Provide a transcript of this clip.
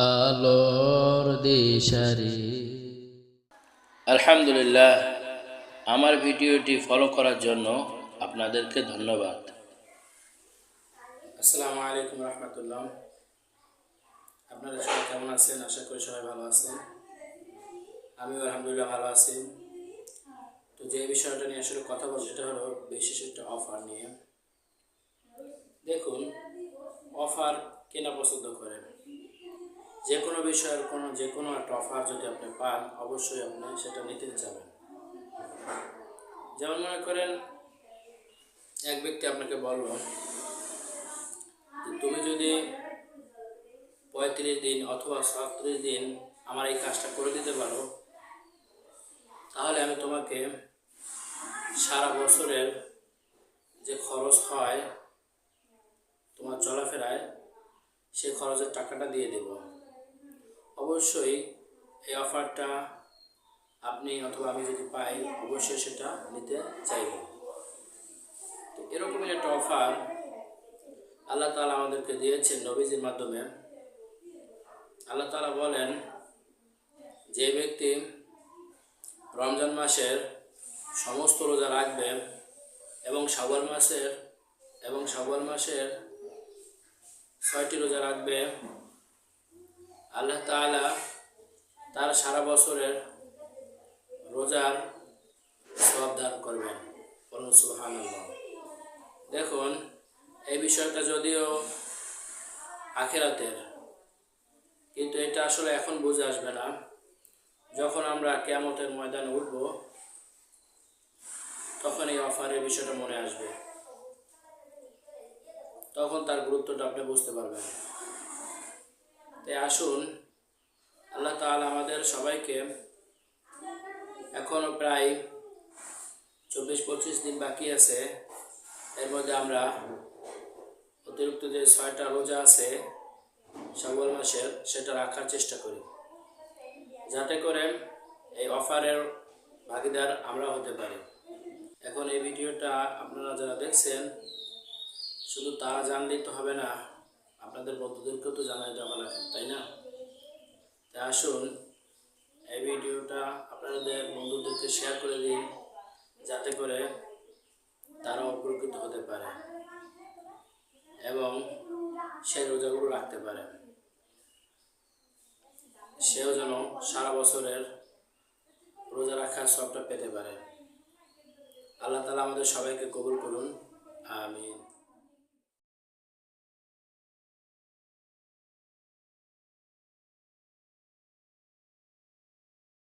আলোর দিশারি। আলহামদুলিল্লাহ আমার ভিডিওটি ফলো করার জন্য আপনাদেরকে ধন্যবাদ। আসসালামু আলাইকুম রহমতুল্লাহ। আপনারা সবাই কেমন আছেন? আশা করি সবাই ভালো আছেন। আমিও আলহামদুলিল্লাহ ভালো আছি। তো যে বিষয়টা নিয়ে আসলে কথা বলছি সেটা হলো বিশেষ একটা অফার নিয়ে। দেখুন অফার কেনা পছন্দ করে। যে কোনো বিষয়ের কোনো যে কোনো একটা অফার যদি আপনি পান, অবশ্যই আপনি সেটা নিতে চাবেন যেমন মনে করেন, এক ব্যক্তি আপনাকে বলল তুমি যদি পঁয়ত্রিশ দিন অথবা সাতত্রিশ দিন আমার এই কাজটা করে দিতে পারো, তাহলে আমি তোমাকে সারা বছরের যে খরচ হয়, তোমার চলাফেরায় সেই খরচের টাকাটা দিয়ে দেব। অবশ্যই এই অফারটা আপনি অথবা আমি যদি পাই, অবশ্যই সেটা নিতে চাইব। তো এরকমই একটা অফার আল্লাহ তালা আমাদেরকে দিয়েছেন নবীজির মাধ্যমে। আল্লাহ তালা বলেন, যে ব্যক্তি রমজান মাসের সমস্ত রোজা রাখবে এবং শাওয়াল মাসের, এবং শাওয়াল মাসের ছয়টি রোজা রাখবে আল্লাহ তাআলা তার সারা বছরের রোজার সব দান করবেন। বলুন দেখুন, এই বিষয়টা যদিও আখেরাতের, কিন্তু এটা আসলে এখন বুঝে আসবে না। যখন আমরা কেয়ামতের ময়দানে উঠব, তখন এই অফারের বিষয়টা মনে আসবে। তখন তার গুরুত্বটা আপনি বুঝতে পারবেন। তাই আসুন। আল্লাহ তাআলা আমাদের সবাইকে এখনও প্রায় চব্বিশ পঁচিশ দিন বাকি আছে। এর মধ্যে আমরা অতিরিক্ত যে ছয়টা রোজা আছে, শাওয়াল মাসের, সেটা রাখার চেষ্টা করি। যাতে করে এই অফারের ভাগিদার আমরা হতে পারি। এখন এই ভিডিওটা আপনারা যারা দেখছেন, শুধু তারা জানলেই তো হবে না আপনাদের বন্ধুদেরকেও তো জানাই দেওয়া লাগে, তাই না? তাই আসুন, এই ভিডিওটা আপনাদের বন্ধুদেরকে শেয়ার করে দিন যাতে করে তারা উপকৃত হতে পারে এবং সে রোজাগুলো রাখতে পারে। সেও যেন সারা বছরের রোজা রাখার সবটা পেতে পারে। আল্লাহ তালা আমাদের সবাইকে কবুল করুন। আমিন।